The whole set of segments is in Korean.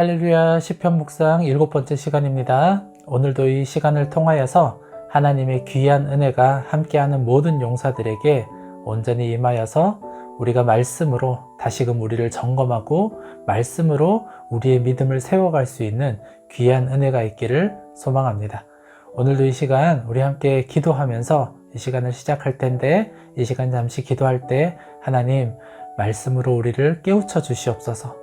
할렐루야 시편 묵상 일곱 번째 시간입니다. 오늘도 이 시간을 통하여서 하나님의 귀한 은혜가 함께하는 모든 용사들에게 온전히 임하여서 우리가 말씀으로 다시금 우리를 점검하고 말씀으로 우리의 믿음을 세워갈 수 있는 귀한 은혜가 있기를 소망합니다. 오늘도 이 시간 우리 함께 기도하면서 이 시간을 시작할 텐데 이 시간 잠시 기도할 때 하나님 말씀으로 우리를 깨우쳐 주시옵소서.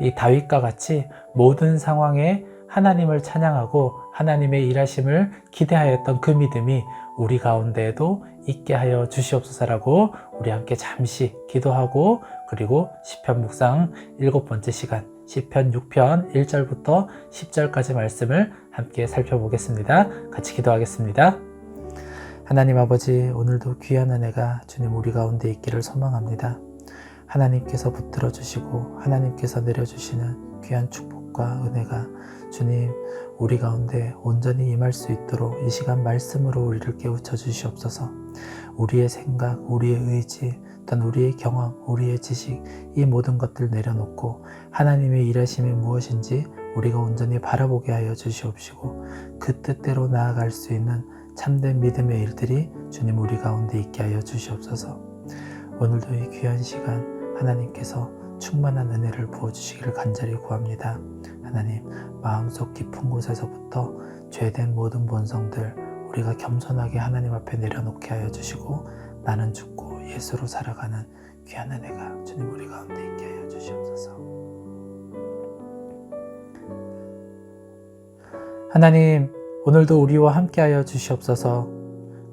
이 다윗과 같이 모든 상황에 하나님을 찬양하고 하나님의 일하심을 기대하였던 그 믿음이 우리 가운데에도 있게 하여 주시옵소서라고 우리 함께 잠시 기도하고 그리고 시편 묵상 일곱 번째 시간 시편 6편 1절부터 10절까지 말씀을 함께 살펴보겠습니다. 같이 기도하겠습니다. 하나님 아버지 오늘도 귀한 은혜가 주님 우리 가운데 있기를 소망합니다. 하나님께서 붙들어 주시고 하나님께서 내려주시는 귀한 축복과 은혜가 주님 우리 가운데 온전히 임할 수 있도록 이 시간 말씀으로 우리를 깨우쳐 주시옵소서. 우리의 생각, 우리의 의지, 또는 우리의 경험, 우리의 지식 이 모든 것들 내려놓고 하나님의 일하심이 무엇인지 우리가 온전히 바라보게 하여 주시옵시고 그 뜻대로 나아갈 수 있는 참된 믿음의 일들이 주님 우리 가운데 있게 하여 주시옵소서. 오늘도 이 귀한 시간 하나님께서 충만한 은혜를 부어주시기를 간절히 구합니다. 하나님, 마음속 깊은 곳에서부터 죄된 모든 본성들 우리가 겸손하게 하나님 앞에 내려놓게 하여 주시고 나는 죽고 예수로 살아가는 귀한 은혜가 주님 우리 가운데 있게 하여 주시옵소서. 하나님, 오늘도 우리와 함께 하여 주시옵소서.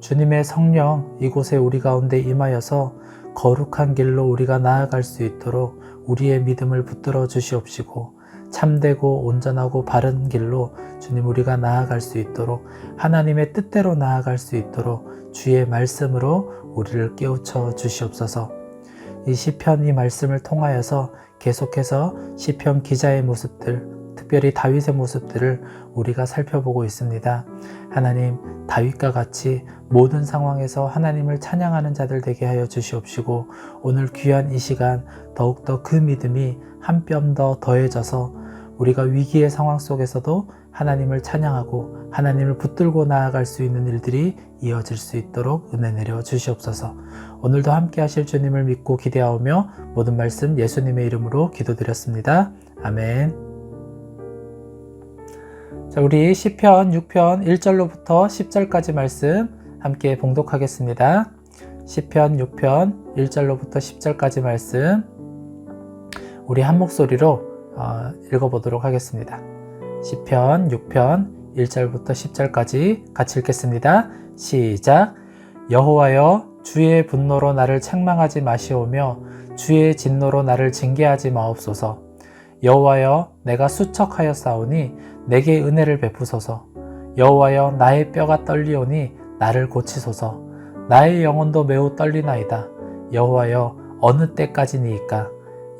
주님의 성령 이곳에 우리 가운데 임하여서 거룩한 길로 우리가 나아갈 수 있도록 우리의 믿음을 붙들어 주시옵시고 참되고 온전하고 바른 길로 주님 우리가 나아갈 수 있도록 하나님의 뜻대로 나아갈 수 있도록 주의 말씀으로 우리를 깨우쳐 주시옵소서. 이 시편 이 말씀을 통하여서 계속해서 시편 기자의 모습들 특별히 다윗의 모습들을 우리가 살펴보고 있습니다. 하나님, 다윗과 같이 모든 상황에서 하나님을 찬양하는 자들 되게 하여 주시옵시고 오늘 귀한 이 시간 더욱더 그 믿음이 한 뼘 더 더해져서 우리가 위기의 상황 속에서도 하나님을 찬양하고 하나님을 붙들고 나아갈 수 있는 일들이 이어질 수 있도록 은혜 내려 주시옵소서. 오늘도 함께 하실 주님을 믿고 기대하오며 모든 말씀 예수님의 이름으로 기도드렸습니다. 아멘. 자, 우리 시편 6편 1절로부터 10절까지 말씀 함께 봉독하겠습니다. 시편 6편 1절로부터 10절까지 말씀 우리 한 목소리로 어, 읽어보도록 하겠습니다. 시편 6편 1절부터 10절까지 같이 읽겠습니다. 시작. 여호와여 주의 분노로 나를 책망하지 마시오며 주의 진노로 나를 징계하지 마옵소서. 여호와여 내가 수척하여 싸우니 내게 은혜를 베푸소서. 여호와여 나의 뼈가 떨리오니 나를 고치소서. 나의 영혼도 매우 떨리나이다. 여호와여 어느 때까지니이까?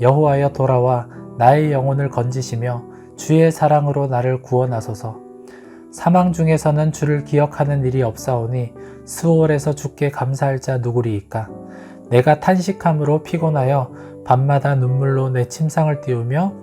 여호와여 돌아와 나의 영혼을 건지시며 주의 사랑으로 나를 구원하소서. 사망 중에서는 주를 기억하는 일이 없사오니 스월에서 주께 감사할 자 누구리이까? 내가 탄식함으로 피곤하여 밤마다 눈물로 내 침상을 띄우며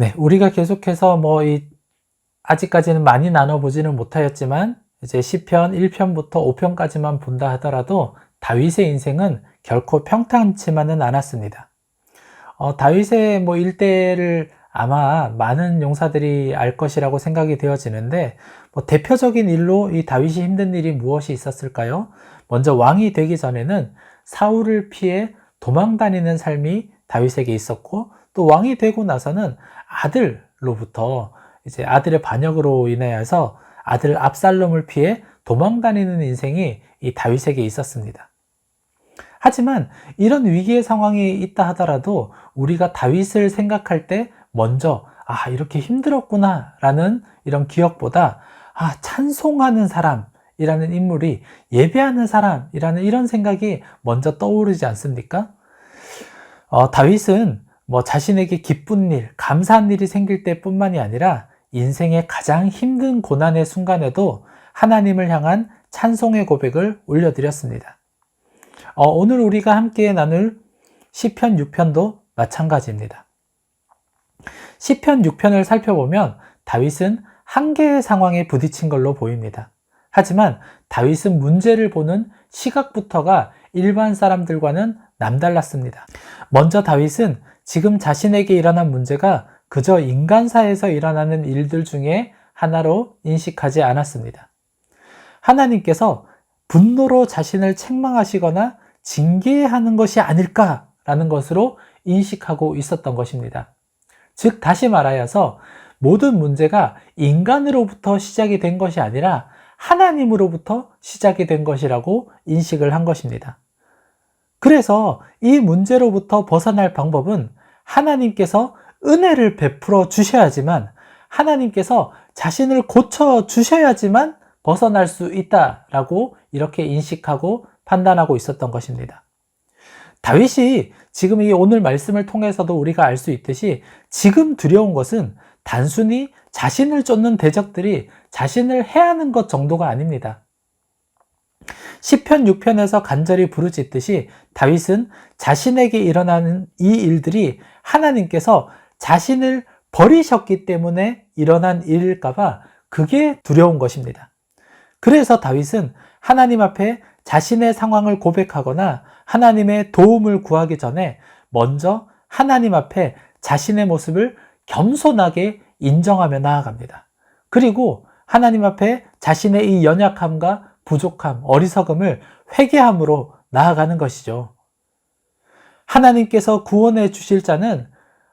네, 우리가 계속해서 뭐 이 아직까지는 많이 나눠보지는 못하였지만 이제 시편 1편부터 5편까지만 본다 하더라도 다윗의 인생은 결코 평탄치만은 않았습니다. 어, 다윗의 뭐 일대를 아마 많은 용사들이 알 것이라고 생각이 되어지는데 뭐 대표적인 일로 이 다윗이 힘든 일이 무엇이 있었을까요? 먼저 왕이 되기 전에는 사울을 피해 도망 다니는 삶이 다윗에게 있었고 또 왕이 되고 나서는 아들로부터 이제 아들의 반역으로 인하여서 아들 압살롬을 피해 도망 다니는 인생이 이 다윗에게 있었습니다. 하지만 이런 위기의 상황이 있다 하더라도 우리가 다윗을 생각할 때 먼저 아 이렇게 힘들었구나 라는 이런 기억보다 아, 찬송하는 사람이라는 인물이 예배하는 사람이라는 이런 생각이 먼저 떠오르지 않습니까? 어, 다윗은 뭐 자신에게 기쁜 일, 감사한 일이 생길 때뿐만이 아니라 인생의 가장 힘든 고난의 순간에도 하나님을 향한 찬송의 고백을 올려드렸습니다. 어, 오늘 우리가 함께 나눌 시편 6편도 마찬가지입니다. 시편 6편을 살펴보면 다윗은 한계의 상황에 부딪힌 걸로 보입니다. 하지만 다윗은 문제를 보는 시각부터가 일반 사람들과는 남달랐습니다. 먼저 다윗은 지금 자신에게 일어난 문제가 그저 인간사에서 일어나는 일들 중에 하나로 인식하지 않았습니다. 하나님께서 분노로 자신을 책망하시거나 징계하는 것이 아닐까라는 것으로 인식하고 있었던 것입니다. 즉, 다시 말하여서 모든 문제가 인간으로부터 시작이 된 것이 아니라 하나님으로부터 시작이 된 것이라고 인식을 한 것입니다. 그래서 이 문제로부터 벗어날 방법은 하나님께서 은혜를 베풀어 주셔야지만 하나님께서 자신을 고쳐 주셔야지만 벗어날 수 있다라고 이렇게 인식하고 판단하고 있었던 것입니다. 다윗이 지금 이 오늘 말씀을 통해서도 우리가 알 수 있듯이 지금 두려운 것은 단순히 자신을 쫓는 대적들이 자신을 해하는 것 정도가 아닙니다. 10편 6편에서 간절히 부르짖듯이 다윗은 자신에게 일어나는 이 일들이 하나님께서 자신을 버리셨기 때문에 일어난 일일까봐 그게 두려운 것입니다. 그래서 다윗은 하나님 앞에 자신의 상황을 고백하거나 하나님의 도움을 구하기 전에 먼저 하나님 앞에 자신의 모습을 겸손하게 인정하며 나아갑니다. 그리고 하나님 앞에 자신의 이 연약함과 부족함, 어리석음을 회개함으로 나아가는 것이죠. 하나님께서 구원해 주실 자는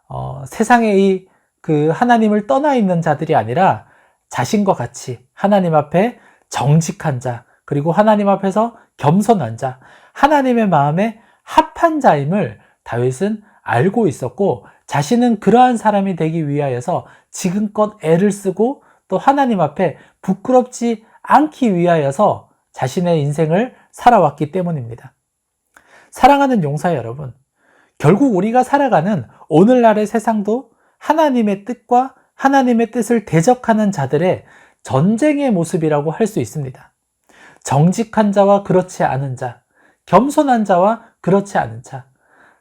어, 세상의 이그 하나님을 떠나 있는 자들이 아니라 자신과 같이 하나님 앞에 정직한 자, 그리고 하나님 앞에서 겸손한 자, 하나님의 마음에 합한 자임을 다윗은 알고 있었고 자신은 그러한 사람이 되기 위하여서 지금껏 애를 쓰고 또 하나님 앞에 부끄럽지 않기 위하여서 자신의 인생을 살아왔기 때문입니다. 사랑하는 용사 여러분, 결국 우리가 살아가는 오늘날의 세상도 하나님의 뜻과 하나님의 뜻을 대적하는 자들의 전쟁의 모습이라고 할 수 있습니다. 정직한 자와 그렇지 않은 자, 겸손한 자와 그렇지 않은 자,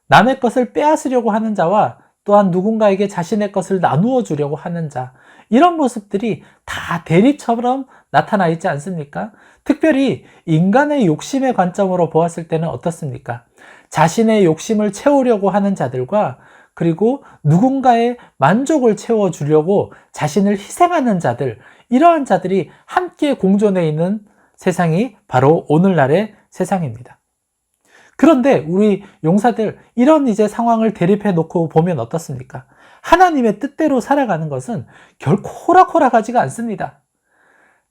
남의 것을 빼앗으려고 하는 자와 또한 누군가에게 자신의 것을 나누어 주려고 하는 자, 이런 모습들이 다 대리처럼 나타나 있지 않습니까? 특별히 인간의 욕심의 관점으로 보았을 때는 어떻습니까? 자신의 욕심을 채우려고 하는 자들과 그리고 누군가의 만족을 채워주려고 자신을 희생하는 자들, 이러한 자들이 함께 공존해 있는 세상이 바로 오늘날의 세상입니다. 그런데 우리 용사들 이런 이제 상황을 대립해 놓고 보면 어떻습니까? 하나님의 뜻대로 살아가는 것은 결코 호락호락하지가 않습니다.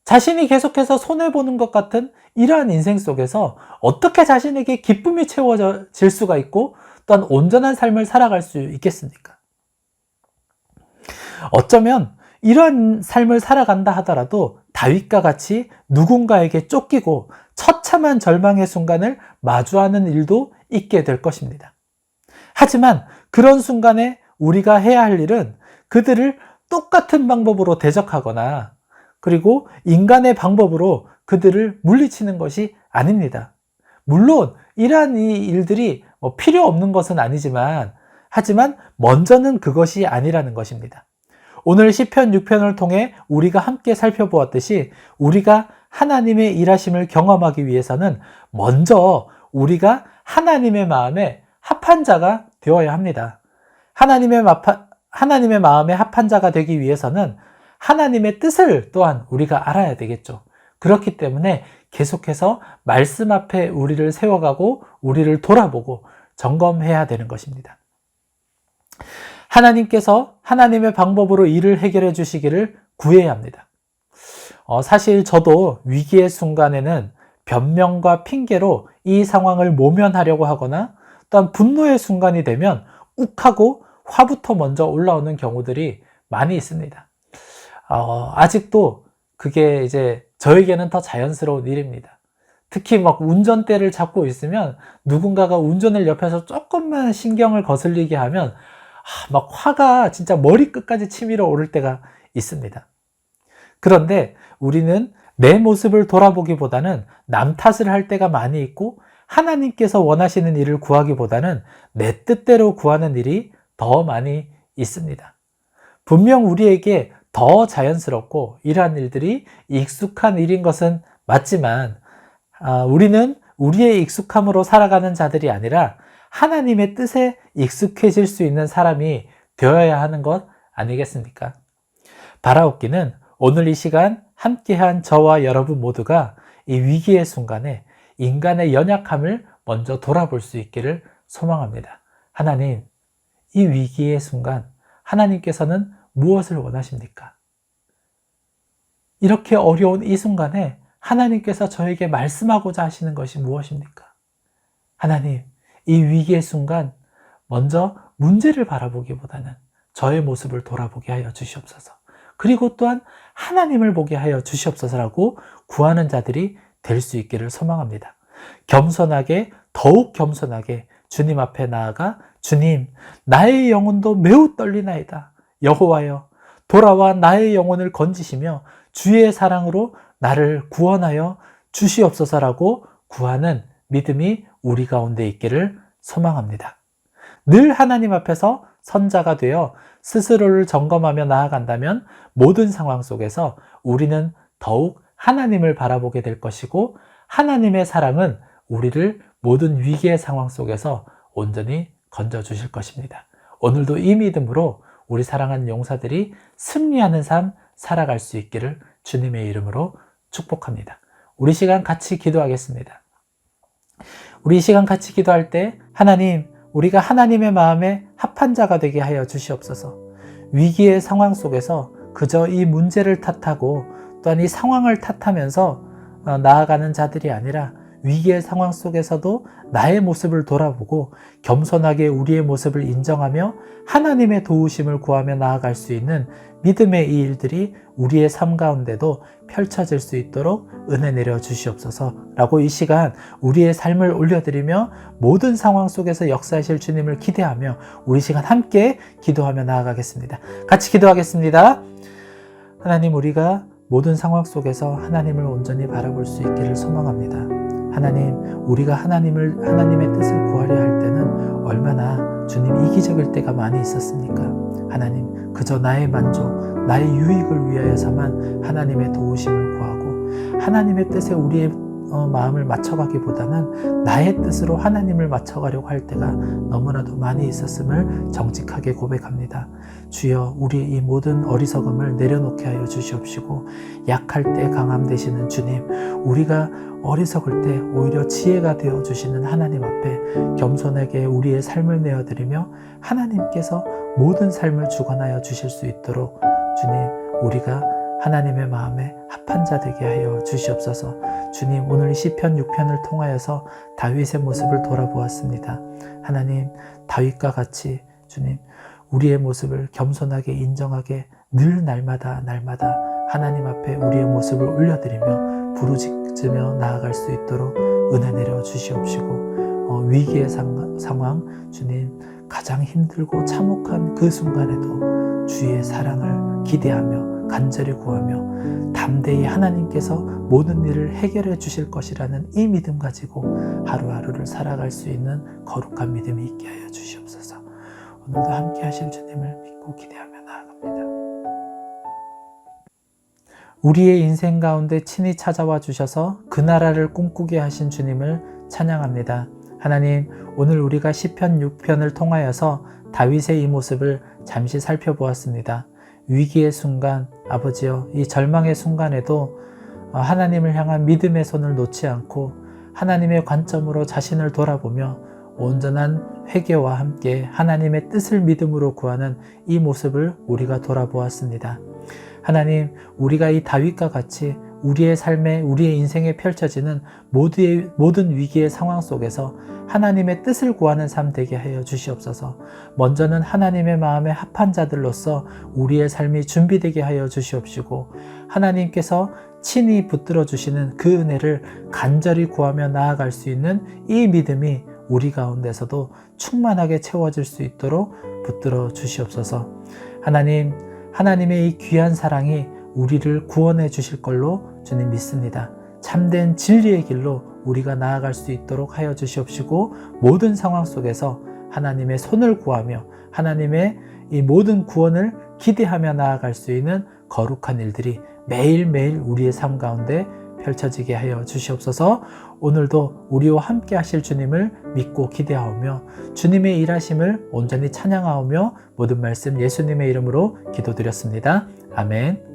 자신이 계속해서 손해보는 것 같은 이러한 인생 속에서 어떻게 자신에게 기쁨이 채워질 수가 있고 또한 온전한 삶을 살아갈 수 있겠습니까? 어쩌면 이런 삶을 살아간다 하더라도 다윗과 같이 누군가에게 쫓기고 처참한 절망의 순간을 마주하는 일도 있게 될 것입니다. 하지만 그런 순간에 우리가 해야 할 일은 그들을 똑같은 방법으로 대적하거나 그리고 인간의 방법으로 그들을 물리치는 것이 아닙니다. 물론 이러한 이 일들이 뭐 필요 없는 것은 아니지만 하지만 먼저는 그것이 아니라는 것입니다. 오늘 시편 6편을 통해 우리가 함께 살펴보았듯이 우리가 하나님의 일하심을 경험하기 위해서는 먼저 우리가 하나님의 마음에 합한 자가 되어야 합니다. 하나님의, 마파, 하나님의 마음에 합한 자가 되기 위해서는 하나님의 뜻을 또한 우리가 알아야 되겠죠. 그렇기 때문에 계속해서 말씀 앞에 우리를 세워가고 우리를 돌아보고 점검해야 되는 것입니다. 하나님께서 하나님의 방법으로 일을 해결해 주시기를 구해야 합니다. 어, 사실 저도 위기의 순간에는 변명과 핑계로 이 상황을 모면하려고 하거나 또한 분노의 순간이 되면 욱하고 화부터 먼저 올라오는 경우들이 많이 있습니다. 어, 아직도 그게 이제 저에게는 더 자연스러운 일입니다. 특히 막 운전대를 잡고 있으면 누군가가 운전을 옆에서 조금만 신경을 거슬리게 하면 아, 막 화가 진짜 머리끝까지 치밀어 오를 때가 있습니다. 그런데 우리는 내 모습을 돌아보기보다는 남 탓을 할 때가 많이 있고 하나님께서 원하시는 일을 구하기보다는 내 뜻대로 구하는 일이 더 많이 있습니다. 분명 우리에게 더 자연스럽고 이러한 일들이 익숙한 일인 것은 맞지만 아, 우리는 우리의 익숙함으로 살아가는 자들이 아니라 하나님의 뜻에 익숙해질 수 있는 사람이 되어야 하는 것 아니겠습니까? 바라옵기는 오늘 이 시간 함께한 저와 여러분 모두가 이 위기의 순간에 인간의 연약함을 먼저 돌아볼 수 있기를 소망합니다. 하나님, 이 위기의 순간 하나님께서는 무엇을 원하십니까? 이렇게 어려운 이 순간에 하나님께서 저에게 말씀하고자 하시는 것이 무엇입니까? 하나님, 이 위기의 순간 먼저 문제를 바라보기보다는 저의 모습을 돌아보게 하여 주시옵소서. 그리고 또한 하나님을 보게 하여 주시옵소서라고 구하는 자들이 될 수 있기를 소망합니다. 겸손하게, 더욱 겸손하게 주님 앞에 나아가 주님, 나의 영혼도 매우 떨리나이다. 여호와여, 돌아와 나의 영혼을 건지시며 주의 사랑으로 나를 구원하여 주시옵소서라고 구하는 믿음이 우리 가운데 있기를 소망합니다. 늘 하나님 앞에서 선자가 되어 스스로를 점검하며 나아간다면 모든 상황 속에서 우리는 더욱 하나님을 바라보게 될 것이고 하나님의 사랑은 우리를 모든 위기의 상황 속에서 온전히 건져 주실 것입니다. 오늘도 이 믿음으로 우리 사랑하는 용사들이 승리하는 삶 살아갈 수 있기를 주님의 이름으로 축복합니다. 우리 시간 같이 기도하겠습니다. 우리 시간 같이 기도할 때 하나님, 우리가 하나님의 마음에 합한 자가 되게 하여 주시옵소서. 위기의 상황 속에서 그저 이 문제를 탓하고 또한 이 상황을 탓하면서 어, 나아가는 자들이 아니라 위기의 상황 속에서도 나의 모습을 돌아보고 겸손하게 우리의 모습을 인정하며 하나님의 도우심을 구하며 나아갈 수 있는 믿음의 이 일들이 우리의 삶 가운데도 펼쳐질 수 있도록 은혜 내려 주시옵소서 라고 이 시간 우리의 삶을 올려드리며 모든 상황 속에서 역사하실 주님을 기대하며 우리 시간 함께 기도하며 나아가겠습니다. 같이 기도하겠습니다. 하나님 우리가 모든 상황 속에서 하나님을 온전히 바라볼 수 있기를 소망합니다. 하나님, 우리가 하나님을 하나님의 뜻을 구하려 할 때는 얼마나 주님 이기적일 때가 많이 있었습니까? 하나님, 그저 나의 만족, 나의 유익을 위하여서만 하나님의 도우심을 구하고 하나님의 뜻에 우리의 어, 마음을 맞춰가기보다는 나의 뜻으로 하나님을 맞춰가려고 할 때가 너무나도 많이 있었음을 정직하게 고백합니다. 주여 우리의 이 모든 어리석음을 내려놓게 하여 주시옵시고 약할 때 강함 되시는 주님 우리가 어리석을 때 오히려 지혜가 되어 주시는 하나님 앞에 겸손하게 우리의 삶을 내어드리며 하나님께서 모든 삶을 주관하여 주실 수 있도록 주님 우리가 하나님의 마음에 합한 자 되게 하여 주시옵소서. 주님, 오늘 시편 6편을 통하여서 다윗의 모습을 돌아보았습니다. 하나님, 다윗과 같이 주님, 우리의 모습을 겸손하게 인정하게 늘 날마다 날마다 하나님 앞에 우리의 모습을 올려드리며 부르짖으며 나아갈 수 있도록 은혜 내려 주시옵시고 어, 위기의 상, 상황 주님 가장 힘들고 참혹한 그 순간에도 주의 사랑을 기대하며 간절히 구하며 담대히 하나님께서 모든 일을 해결해 주실 것이라는 이 믿음 가지고 하루하루를 살아갈 수 있는 거룩한 믿음이 있게 하여 주시옵소서. 오늘도 함께 하실 주님을 믿고 기대하며 나아갑니다. 우리의 인생 가운데 친히 찾아와 주셔서 그 나라를 꿈꾸게 하신 주님을 찬양합니다. 하나님, 오늘 우리가 시편 6편을 통하여서 다윗의 이 모습을 잠시 살펴보았습니다. 위기의 순간, 아버지여, 이 절망의 순간에도 어, 하나님을 향한 믿음의 손을 놓지 않고 하나님의 관점으로 자신을 돌아보며 온전한 회개와 함께 하나님의 뜻을 믿음으로 구하는 이 모습을 우리가 돌아보았습니다. 하나님, 우리가 이 다윗과 같이 우리의 삶에 우리의 인생에 펼쳐지는 모두의, 모든 위기의 상황 속에서 하나님의 뜻을 구하는 삶 되게 하여 주시옵소서. 먼저는 하나님의 마음에 합한 자들로서 우리의 삶이 준비되게 하여 주시옵시고 하나님께서 친히 붙들어 주시는 그 은혜를 간절히 구하며 나아갈 수 있는 이 믿음이 우리 가운데서도 충만하게 채워질 수 있도록 붙들어 주시옵소서. 하나님, 하나님의 이 귀한 사랑이 우리를 구원해 주실 걸로 주님 믿습니다. 참된 진리의 길로 우리가 나아갈 수 있도록 하여 주시옵시고 모든 상황 속에서 하나님의 손을 구하며 하나님의 이 모든 구원을 기대하며 나아갈 수 있는 거룩한 일들이 매일매일 우리의 삶 가운데 펼쳐지게 하여 주시옵소서 오늘도 우리와 함께 하실 주님을 믿고 기대하오며 주님의 일하심을 온전히 찬양하오며 모든 말씀 예수님의 이름으로 기도드렸습니다. 아멘.